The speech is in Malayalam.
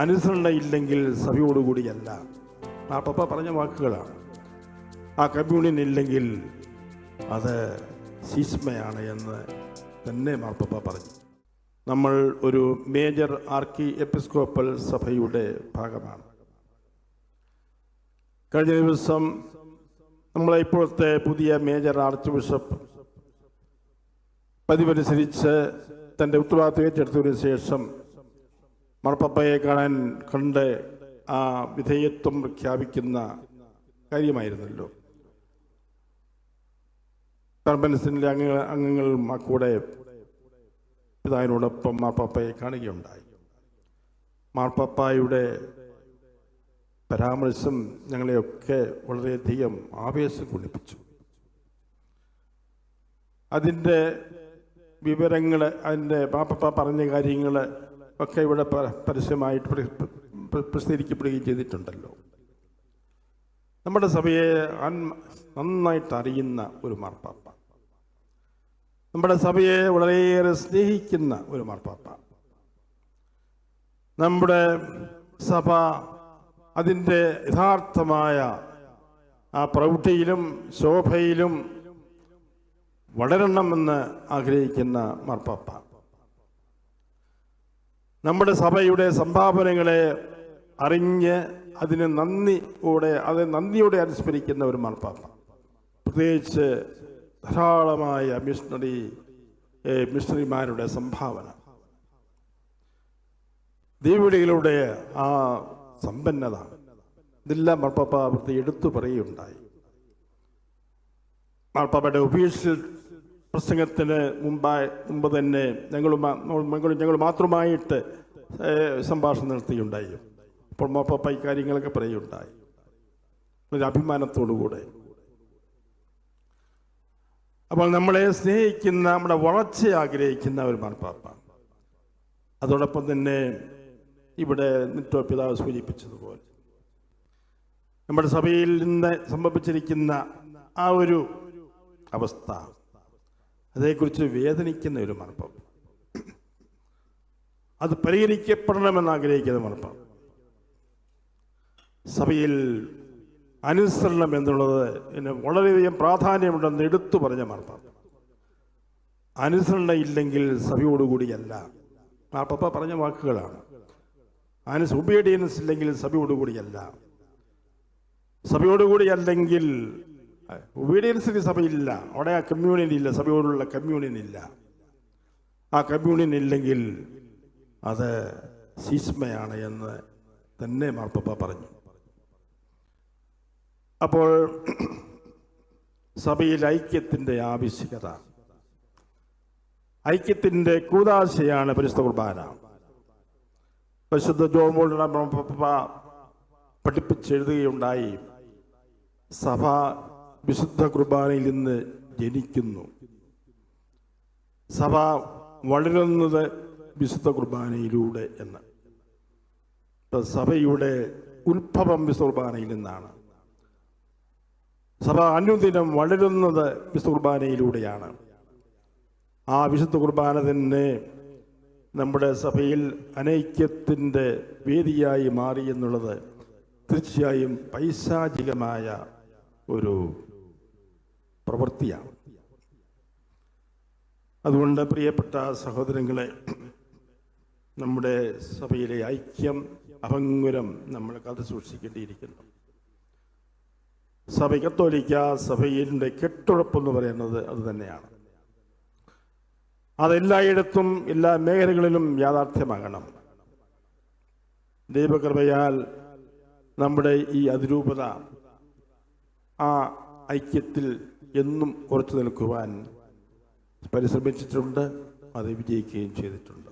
അനുസരണ ഇല്ലെങ്കിൽ സഭയോടുകൂടിയല്ല മാപ്പപ്പ പറഞ്ഞ വാക്കുകളാണ്. ആ കമ്മ്യൂണിയൻ ഇല്ലെങ്കിൽ അത് സീസ്മയാണ് എന്ന് തന്നെ മാർപ്പപ്പ പറഞ്ഞു. നമ്മൾ ഒരു മേജർ ആർക്കി എപ്പിസ്കോപ്പൽ സഭയുടെ ഭാഗമാണ്. കഴിഞ്ഞ ദിവസം നമ്മളെ ഇപ്പോഴത്തെ പുതിയ മേജർ ആർച്ച് ബിഷപ്പ് പതിവനുസരിച്ച് തന്റെ ഉത്തരവാദിത്വം ഏറ്റെടുത്തതിനു ശേഷം മാർപ്പപ്പയെ കാണാൻ കണ്ട് ആ വിധേയത്വം പ്രഖ്യാപിക്കുന്ന കാര്യമായിരുന്നല്ലോ. കർബൻസിന്റെ അംഗ അംഗങ്ങൾ കൂടെ പിതാവിനോടൊപ്പം മാർപ്പാപ്പയെ കാണുകയുണ്ടായി. മാർപ്പാപ്പായുടെ പരാമർശം ഞങ്ങളെയൊക്കെ വളരെയധികം ആവേശം കുളിപ്പിച്ചു അതിന്റെ വിവരങ്ങൾ അതിന്റെ മാപ്പപ്പ പറഞ്ഞ കാര്യങ്ങൾ ഒക്കെ ഇവിടെ പരസ്യമായിട്ട് പ്ര- പ്ര- പ്രസിദ്ധീകരിക്കപ്പെടുകയും ചെയ്തിട്ടുണ്ടല്ലോ. നമ്മുടെ സഭയെ നന്നായിട്ട് അറിയുന്ന ഒരു മാർപ്പാപ്പ. നമ്മുടെ സഭയെ വളരെയേറെ സ്നേഹിക്കുന്ന ഒരു മാർപ്പാപ്പ. നമ്മുടെ സഭ അതിന്റെ യഥാർത്ഥമായ ആ പ്രൗഢിയിലും ശോഭയിലും വളരണമെന്ന് ആഗ്രഹിക്കുന്ന മാർപ്പാപ്പ. നമ്മുടെ സഭയുടെ സംഭാവനകളെ അറിഞ്ഞ് അതിന് നന്ദിയോടെ അത് നന്ദിയോടെ അനുസ്മരിക്കുന്ന ഒരു മാർപ്പാപ്പ പ്രത്യേകിച്ച് ധാരാളമായ മിഷണറി മിഷണറിമാരുടെ സംഭാവന. ദൈവവിളികളുടെ ആ സമ്പന്നത ഇതെല്ലാം മാർപ്പാപ്പ പ്രതി എടുത്തു പറയുകയുണ്ടായി. മാർപ്പാപ്പയുടെ ഒഫീഷ്യൽ പ്രസംഗത്തിന് മുമ്പായി മുമ്പ് തന്നെ ഞങ്ങൾ ഞങ്ങൾ മാത്രമായിട്ട് സംഭാഷണം നടത്തിയുണ്ടായി. അപ്പോൾ ഈ കാര്യങ്ങളൊക്കെ പറയുകയുണ്ടായി. ഒരു അഭിമാനത്തോടുകൂടെ. അപ്പോൾ നമ്മളെ സ്നേഹിക്കുന്ന നമ്മുടെ വളർച്ച ആഗ്രഹിക്കുന്ന ഒരു മാർപ്പാപ്പ അതോടൊപ്പം തന്നെ ഇവിടെ നിറ്റോ പിതാവ് സൂചിപ്പിച്ചതുപോലെ. നമ്മുടെ സഭയിൽ നിന്ന് സംഭവിച്ചിരിക്കുന്ന ആ ഒരു അവസ്ഥ. അതേക്കുറിച്ച് വേദനിക്കുന്ന ഒരു മർപ്പം അത് പരിഹരിക്കപ്പെടണമെന്ന് ആഗ്രഹിക്കുന്ന മർപ്പം സഭയിൽ അനുസരണം എന്നുള്ളത് എന്നെ വളരെയധികം പ്രാധാന്യമുണ്ടെന്ന് എടുത്തു പറഞ്ഞ മാർപ്പാപ്പ അനുസരണ ഇല്ലെങ്കിൽ സഭയോടുകൂടിയല്ല. മാർപ്പാപ്പ പറഞ്ഞ വാക്കുകളാണ്. അനുസ് ഒബീഡിയൻസ് ഇല്ലെങ്കിൽ സഭയോടുകൂടിയല്ല. സഭയോടുകൂടി അല്ലെങ്കിൽ ഒബീഡിയൻസിന് സഭയില്ല അവിടെ ആ കമ്മ്യൂണിയൻ ഇല്ല. സഭയോടുള്ള കമ്മ്യൂണിയൻ ഇല്ല. ആ കമ്മ്യൂണിയൻ ഇല്ലെങ്കിൽ അത് സീസ്മയാണ് എന്ന് തന്നെ മാർപ്പപ്പ പറഞ്ഞു. അപ്പോൾ സഭയിൽ ഐക്യത്തിന്റെ ആവശ്യകത. ഐക്യത്തിന്റെ കൂതാശയാണ് പരിശുദ്ധ കുർബാന. പരിശുദ്ധ ജോമോളുടെ പഠിപ്പിച്ചെഴുതുകയുണ്ടായി. സഭ വിശുദ്ധ കുർബാനയിൽ നിന്ന് ജനിക്കുന്നു. സഭ വളരുന്നത് വിശുദ്ധ കുർബാനയിലൂടെ എന്ന്. സഭയുടെ ഉത്ഭവം വിശുദ്ധ കുർബാനയിൽ നിന്നാണ്. സഭ അനുദിനം വളരുന്നത് വിശുദ്ധ കുർബാനയിലൂടെയാണ്. ആ വിശുദ്ധ കുർബാന തന്നെ നമ്മുടെ സഭയിൽ അനൈക്യത്തിന്റെ വേദിയായി മാറി എന്നുള്ളത് തീർച്ചയായും പൈശാചികമായ ഒരു പ്രവൃത്തിയാണ്. അതുകൊണ്ട് പ്രിയപ്പെട്ട സഹോദരങ്ങളെ നമ്മുടെ സഭയിലെ ഐക്യം അഭംഗുരം നമ്മൾ കഥ സൂക്ഷിക്കേണ്ടിയിരിക്കുന്നു. സഭ കത്തോലിക്ക സഭയിലെ കെട്ടുറപ്പെന്ന് പറയുന്നത് അത് തന്നെയാണ്. അതെല്ലായിടത്തും എല്ലാ മേഖലകളിലും യാഥാർത്ഥ്യമാകണം. ദൈവകൃപയാൽ നമ്മുടെ ഈ അതിരൂപത ആ ഐക്യത്തിൽ എന്നും ഉറച്ചു നിൽക്കുവാൻ പരിശ്രമിച്ചിട്ടുണ്ട് അത് വിജയിക്കുകയും ചെയ്തിട്ടുണ്ട്.